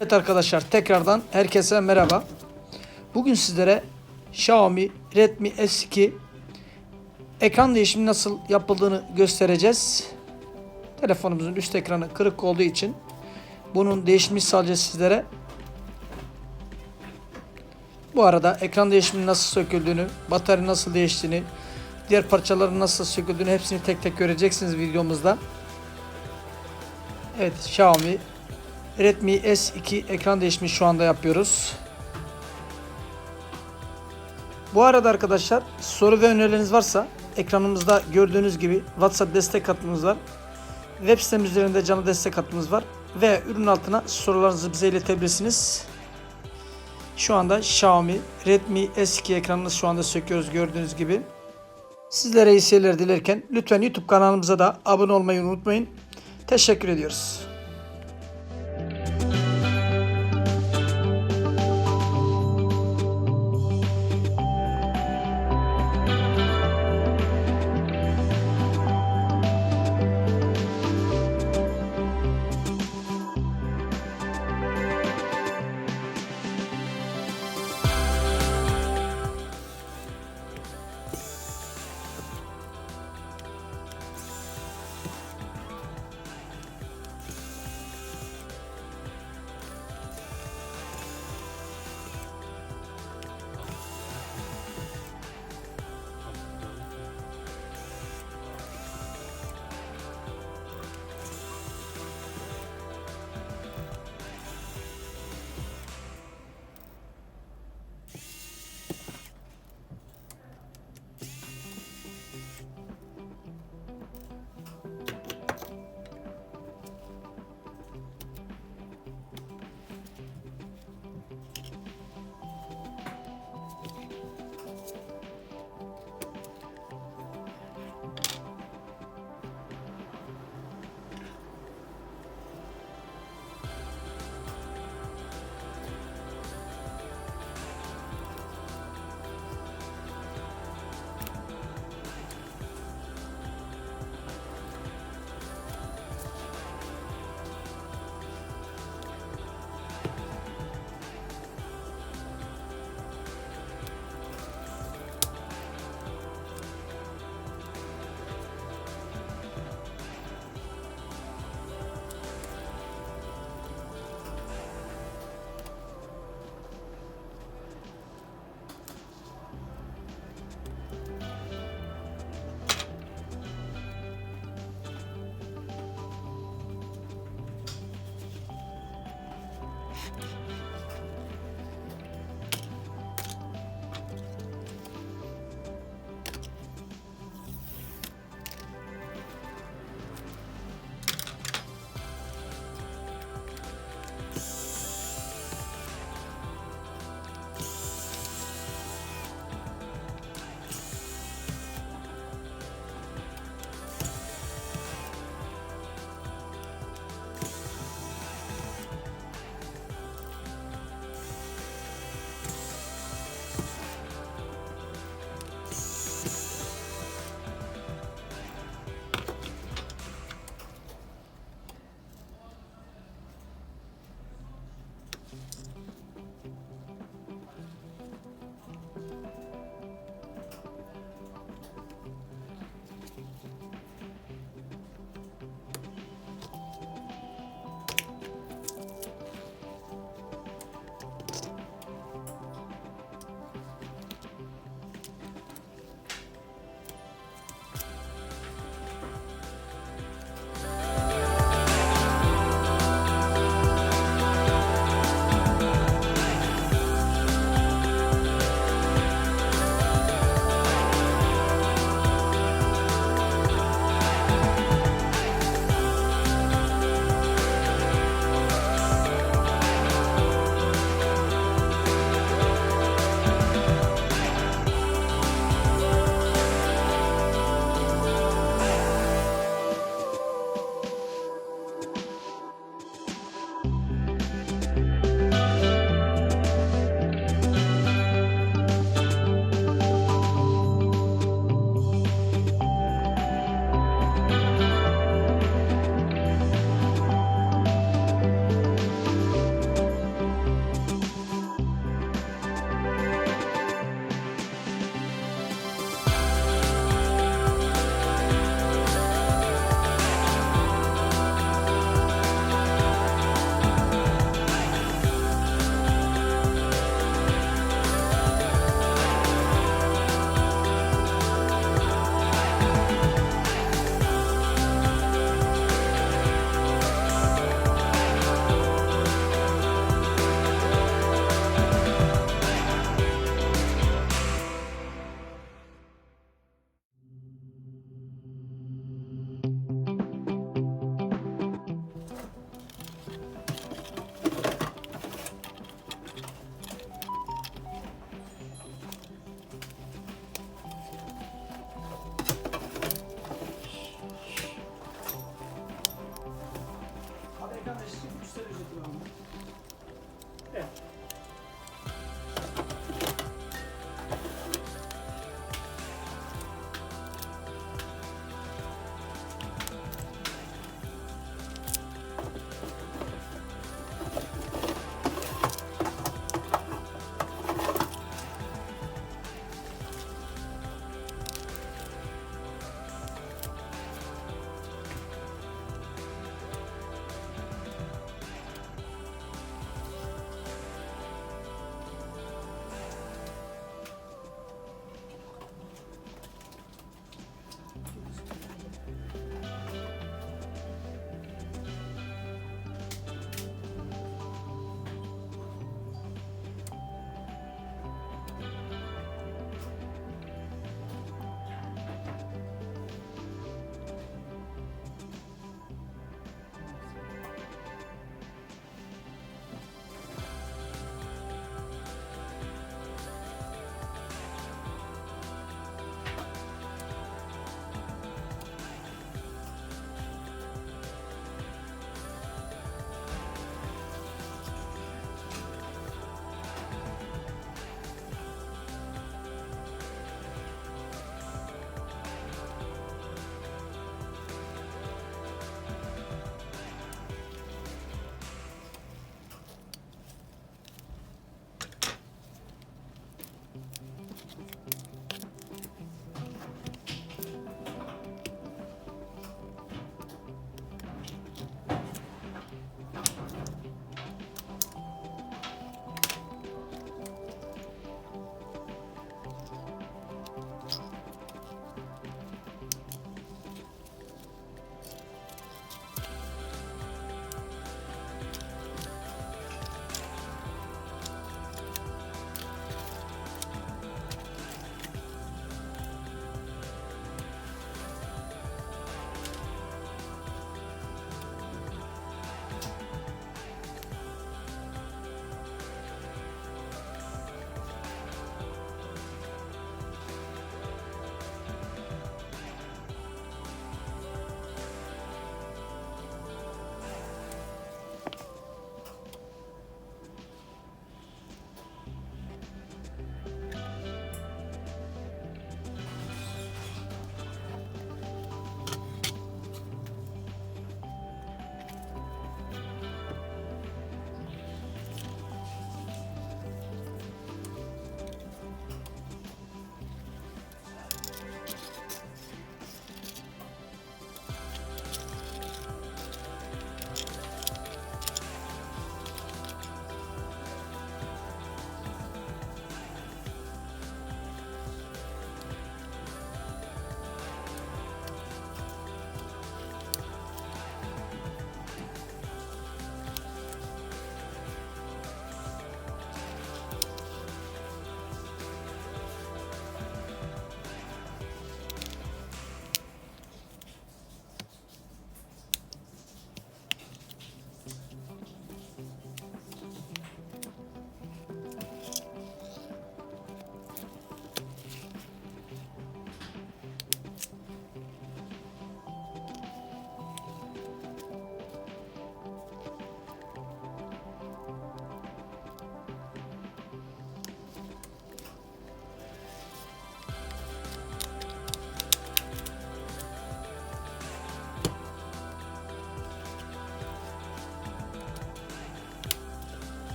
Evet arkadaşlar tekrardan herkese merhaba. Bugün sizlere Xiaomi Redmi S2 ekran değişimi nasıl yapıldığını göstereceğiz. Telefonumuzun üst ekranı kırık olduğu için bunun değişimini sağlayacağız sizlere. Bu arada ekran değişiminin nasıl söküldüğünü, batarya nasıl değiştiğini, diğer parçaların nasıl söküldüğünü hepsini tek tek göreceksiniz videomuzda. Evet Xiaomi Redmi S2 ekran değişimi şu anda yapıyoruz. Bu arada arkadaşlar soru ve önerileriniz varsa ekranımızda gördüğünüz gibi WhatsApp destek hattımız var. Web sitemiz üzerinde canlı destek hattımız var. Ve ürün altına sorularınızı bize iletebilirsiniz. Şu anda Xiaomi Redmi S2 ekranını şu anda söküyoruz gördüğünüz gibi. Sizlere iyi seyirler dilerken lütfen YouTube kanalımıza da abone olmayı unutmayın. Teşekkür ediyoruz.